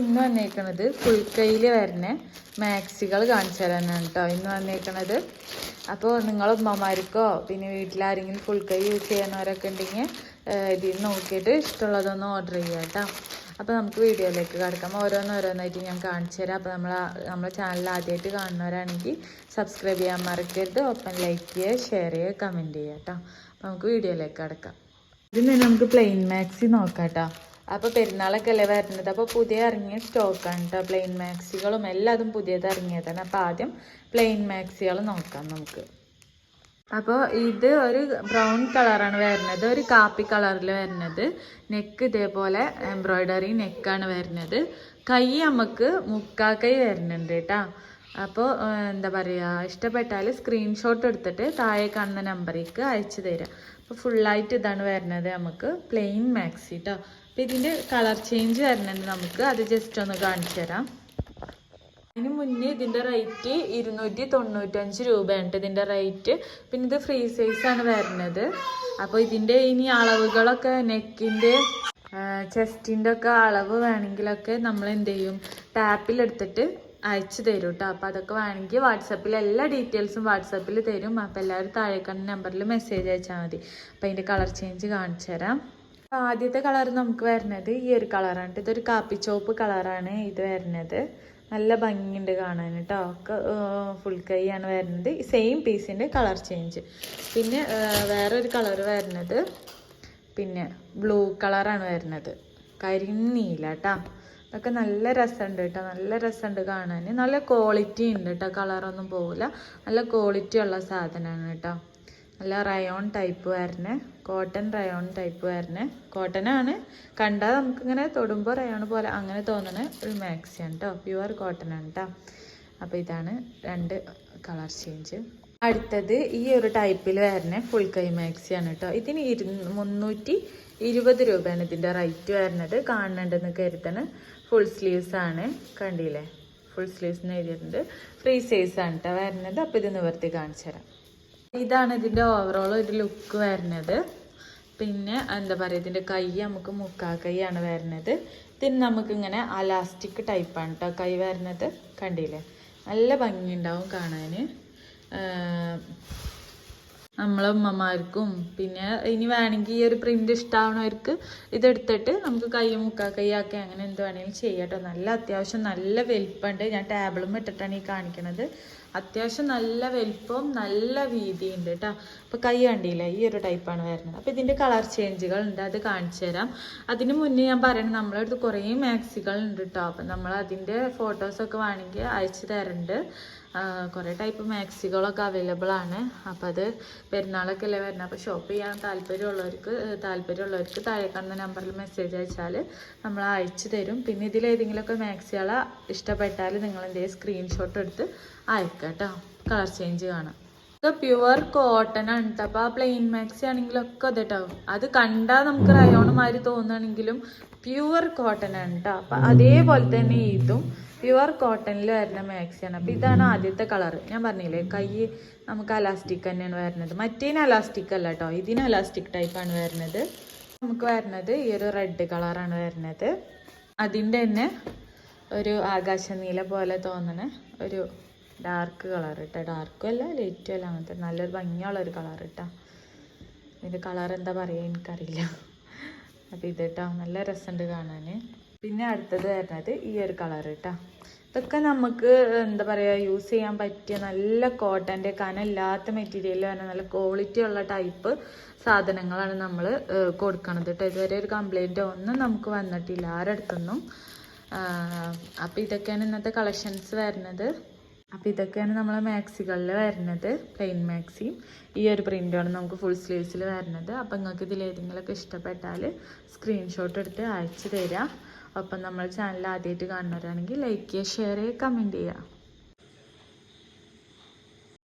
ഇന്ന് വന്നേക്കണത് പുൽക്കൈയിൽ വരുന്ന മാക്സികൾ കാണിച്ചു തരാനാണ് കേട്ടോ. ഇന്ന് വന്നേക്കണത്. അപ്പോൾ നിങ്ങൾ ഉമ്മമാർക്കോ പിന്നെ വീട്ടിലാരെങ്കിലും പുൽക്കൈ യൂസ് ചെയ്യുന്നവരൊക്കെ ഉണ്ടെങ്കിൽ ഇതിൽ നോക്കിയിട്ട് ഇഷ്ടമുള്ളതൊന്ന് ഓർഡർ ചെയ്യാം കേട്ടോ. അപ്പോൾ നമുക്ക് വീഡിയോയിലേക്ക് കിടക്കാം. ഓരോന്നോരോന്നായിട്ട് ഞാൻ കാണിച്ചു തരാം. അപ്പോൾ നമ്മൾ നമ്മളെ ചാനൽ ആദ്യമായിട്ട് കാണുന്നവരാണെങ്കിൽ സബ്സ്ക്രൈബ് ചെയ്യാൻ മറക്കരുത്. ഒപ്പം ലൈക്ക് ചെയ്യുക ഷെയർ ചെയ്യുക കമന്റ് ചെയ്യുക കേട്ടോ. അപ്പോൾ നമുക്ക് വീഡിയോയിലേക്ക് കിടക്കാം. ഇതിന് നമുക്ക് പ്ലെയിൻ മാക്സി നോക്കാം കേട്ടോ. അപ്പോൾ പെരുന്നാളൊക്കെ അല്ലേ വരുന്നത്? അപ്പോൾ പുതിയ ഇറങ്ങിയ സ്റ്റോക്കാണ് കേട്ടോ പ്ലെയിൻ മാക്സികളും എല്ലാതും പുതിയത് ഇറങ്ങിയതാണ്. അപ്പോൾ ആദ്യം പ്ലെയിൻ മാക്സികൾ നോക്കാം നമുക്ക്. അപ്പോൾ ഇത് ഒരു ബ്രൗൺ കളറാണ് വരുന്നത്. ഒരു കാപ്പി കളറിൽ വരുന്നത്. നെക്ക് ഇതേപോലെ എംബ്രോയ്ഡറി നെക്കാണ് വരുന്നത്. കൈ നമുക്ക് മുക്കാ കൈ വരുന്നുണ്ട് കേട്ടോ അപ്പോൾ എന്താ പറയുക ഇഷ്ടപ്പെട്ടാൽ സ്ക്രീൻഷോട്ട് എടുത്തിട്ട് താഴെ കാണുന്ന നമ്പറിലേക്ക് അയച്ചു തരാം. അപ്പോൾ ഫുള്ളായിട്ട് ഇതാണ് വരുന്നത് നമുക്ക് പ്ലെയിൻ മാക്സി കേട്ടോ അപ്പോൾ ഇതിന്റെ കളർ ചേഞ്ച് വരുന്നുണ്ട് നമുക്ക്. അത് ജസ്റ്റ് ഒന്ന് കാണിച്ചു തരാം. അതിന് മുന്നേ ഇതിന്റെ റേറ്റ് ഇരുന്നൂറ്റി തൊണ്ണൂറ്റഞ്ച് രൂപയാണ് ഇതിന്റെ റേറ്റ് പിന്നെ ഇത് ഫ്രീ സൈസാണ് വരുന്നത്. അപ്പോൾ ഇതിന്റെ ഇനി അളവുകളൊക്കെ നെക്കിന്റെ ചെസ്റ്റിന്റെ ഒക്കെ അളവ് വേണമെങ്കിലൊക്കെ നമ്മൾ എന്ത് ചെയ്യും? ടാപ്പിലെടുത്തിട്ട് അയച്ചു തരും കേട്ടോ അപ്പോൾ അതൊക്കെ വേണമെങ്കിൽ വാട്സപ്പിൽ എല്ലാ ഡീറ്റെയിൽസും വാട്സപ്പിൽ തരും. അപ്പോൾ എല്ലാവരും താഴെ കണ്ട നമ്പറിൽ മെസ്സേജ് അയച്ചാൽ മതി. അപ്പോൾ അതിന്റെ കളർ ചേഞ്ച് കാണിച്ചു തരാം. ആദ്യത്തെ കളർ നമുക്ക് വരുന്നത് ഈ ഒരു കളറാണ്. ഇതൊരു കാപ്പി ചോപ്പ് കളറാണ് ഇത് വരുന്നത്. നല്ല ഭംഗിയുണ്ട് കാണാൻ കേട്ടോ. ഫുൾ കൈയാണ് വരുന്നത്. സെയിം പീസിന്റെ കളർ ചേഞ്ച് പിന്നെ വേറൊരു കളർ വരുന്നത്. പിന്നെ ബ്ലൂ കളറാണ് വരുന്നത്. കരിനീല കേട്ടോ അതൊക്കെ നല്ല രസമുണ്ട് കേട്ടോ. നല്ല രസമുണ്ട് കാണാൻ. നല്ല ക്വാളിറ്റി ഉണ്ട് കേട്ടോ. കളറൊന്നും പോവില്ല. നല്ല ക്വാളിറ്റി ഉള്ള സാധനമാണ് കേട്ടോ. നല്ല റയോൺ ടൈപ്പ് വരുന്ന. കോട്ടൺ റയോൺ ടൈപ്പ് വരുന്നത് കോട്ടനാണ് കണ്ടാൽ നമുക്കിങ്ങനെ തൊടുമ്പോൾ റയോൺ പോലെ അങ്ങനെ തോന്നുന്ന ഒരു മാക്സിയാണ് കേട്ടോ പ്യുവർ കോട്ടൺ ആണ് കേട്ടോ അപ്പോൾ ഇതാണ് രണ്ട് കളർ ചേഞ്ച് അടുത്തത് ഈ ഒരു ടൈപ്പിൽ വരുന്ന ഫുൾ കൈ മാക്സിയാണ് കേട്ടോ ഇതിന് ഇരു മുന്നൂറ്റി ഇരുപത് രൂപയാണ് ഇതിന്റെ റേറ്റ് വരുന്നത്. കാണുന്നുണ്ടെന്ന് കരുതണ്. ഫുൾ സ്ലീവ്സ് ആണ്. കണ്ടില്ലേ? ഫുൾ സ്ലീവ്സ് എന്ന് എഴുതിയിട്ടുണ്ട്. ഫ്രീ സൈസ് ആണ് കേട്ടോ വരുന്നത്. അപ്പോൾ ഇത് നിവർത്തി കാണിച്ചു തരാം ഇതാണ് ഇതിന്റെ ഓവറോൾ ഒരു ലുക്ക് വരുന്നത്. പിന്നെ എന്താ പറയുക ഇതിന്റെ കൈ നമുക്ക് മുക്കാ കൈയാണ് വരുന്നത്. ഇതിന് നമുക്കിങ്ങനെ അലാസ്റ്റിക് ടൈപ്പാണ് കേട്ടോ കൈ വരുന്നത്. കണ്ടില്ലേ? നല്ല ഭംഗിയുണ്ടാവും കാണാൻ നമ്മളെ ഉമ്മമാർക്കും പിന്നെ ഇനി വേണമെങ്കിൽ ഈ ഒരു പ്രിന്റ് ഇഷ്ടമാവണവർക്ക് ഇതെടുത്തിട്ട് നമുക്ക് കൈ മുക്കാ കൈയാക്കി അങ്ങനെ എന്ത് വേണമെങ്കിലും ചെയ്യാം കേട്ടോ നല്ല അത്യാവശ്യം നല്ല വലിപ്പമുണ്ട്. ഞാൻ ടേബിളും ഇട്ടിട്ടാണ് ഈ കാണിക്കണത്. അത്യാവശ്യം നല്ല വലിപ്പവും നല്ല വീതിയുണ്ട് കേട്ടോ. അപ്പോൾ കൈ കണ്ടില്ലേ? ഈ ഒരു ടൈപ്പാണ് വരുന്നത്. അപ്പോൾ ഇതിന്റെ കളർ ചേഞ്ചുകൾ ഉണ്ട് അത് കാണിച്ചു തരാം. അതിന് മുന്നേ ഞാൻ പറയുന്നത് നമ്മളെ അടുത്ത് കുറേ മാക്സികൾ ഉണ്ട് കേട്ടോ. അപ്പം നമ്മൾ അതിന്റെ ഫോട്ടോസൊക്കെ വേണമെങ്കിൽ അയച്ചു തരണ്ട്. കുറേ ടൈപ്പ് മാക്സികളൊക്കെ അവൈലബിൾ ആണ്. അപ്പോൾ അത് പെരുന്നാളൊക്കെ അല്ലേ വരുന്നത്? അപ്പോൾ ഷോപ്പ് ചെയ്യാൻ താല്പര്യമുള്ളവർക്ക് താല്പര്യമുള്ളവർക്ക് താഴെ കാണുന്ന നമ്പറിൽ മെസ്സേജ് അയച്ചാൽ നമ്മൾ അയച്ചു തരും. പിന്നെ ഇതിലേതെങ്കിലുമൊക്കെ മാക്സികളെ ഇഷ്ടപ്പെട്ടാൽ നിങ്ങൾ എന്തെങ്കിലും സ്ക്രീൻഷോട്ട് എടുത്ത് അയക്കാം. കേട്ടോ. കളർ ചേഞ്ച് കാണാം. ഇതൊക്കെ പ്യുവർ കോട്ടൺ ആണ് അപ്പൊ ആ പ്ലെയിൻ മാക്സി ആണെങ്കിലൊക്കെ ഒക്കെ അത് കണ്ടാൽ നമുക്ക് റയോൺ മാതിരി തോന്നുകയാണെങ്കിലും പ്യുവർ കോട്ടൺ ആണ് കേട്ടോ അപ്പം അതേപോലെ തന്നെ ഇതും പ്യുവർ കോട്ടണിൽ വരുന്ന മാക്സിയാണ് അപ്പോൾ ഇതാണ് ആദ്യത്തെ കളർ ഞാൻ പറഞ്ഞില്ലേ കൈ നമുക്ക് അലാസ്റ്റിക് തന്നെയാണ് വരുന്നത്. മറ്റേന് അലാസ്റ്റിക് അല്ല കേട്ടോ ഇതിന് അലാസ്റ്റിക് ടൈപ്പാണ് വരുന്നത്. നമുക്ക് വരുന്നത് ഈ ഒരു റെഡ് കളറാണ് വരുന്നത്. അതിന്റെ തന്നെ ഒരു ആകാശനീല പോലെ തോന്നണ ഒരു ഡാർക്ക് കളർ ഇട്ടോ. ഡാർക്കും അല്ല ലൈറ്റും അല്ല അങ്ങനത്തെ നല്ലൊരു ഭംഗിയുള്ള ഒരു കളർ ട്ടാ ഇതിന്റെ കളർ എന്താ പറയുക എനിക്കറിയില്ല. അപ്പോൾ ഇത് നല്ല രസമുണ്ട് കാണാൻ പിന്നെ അടുത്തത് വരുന്നത് ഈ ഒരു കളർ കേട്ടോ ഇതൊക്കെ നമുക്ക് എന്താ പറയുക യൂസ് ചെയ്യാൻ പറ്റിയ നല്ല കോട്ടന്റെ കനമില്ലാത്ത മെറ്റീരിയൽ തന്നെ നല്ല ക്വാളിറ്റി ഉള്ള ടൈപ്പ് സാധനങ്ങളാണ് നമ്മൾ കൊടുക്കണത് കേട്ടോ ഇതുവരെ ഒരു കംപ്ലൈന്റോ ഒന്നും നമുക്ക് വന്നിട്ടില്ല ആരടുത്തൊന്നും. അപ്പോൾ ഇതൊക്കെയാണ് ഇന്നത്തെ കളക്ഷൻസ് വരുന്നത്. അപ്പോൾ ഇതൊക്കെയാണ് നമ്മളെ മാക്സികളിൽ വരുന്നത് പ്ലെയിൻ മാക്സിയും ഈ ഒരു പ്രിന്റാണ് നമുക്ക് ഫുൾ സ്ലീവ്സിൽ വരുന്നത്. അപ്പോൾ നിങ്ങൾക്ക് ഇതിൽ ഏതെങ്കിലുമൊക്കെ ഇഷ്ടപ്പെട്ടാൽ സ്ക്രീൻഷോട്ട് എടുത്ത് അയച്ചു തരാം. അപ്പം നമ്മൾ ചാനൽ ആദ്യമായിട്ട് കാണുന്നവരാണെങ്കിൽ ലൈക്ക് ചെയ്യുക ഷെയർ ചെയ്യുക കമന്റ് ചെയ്യുക.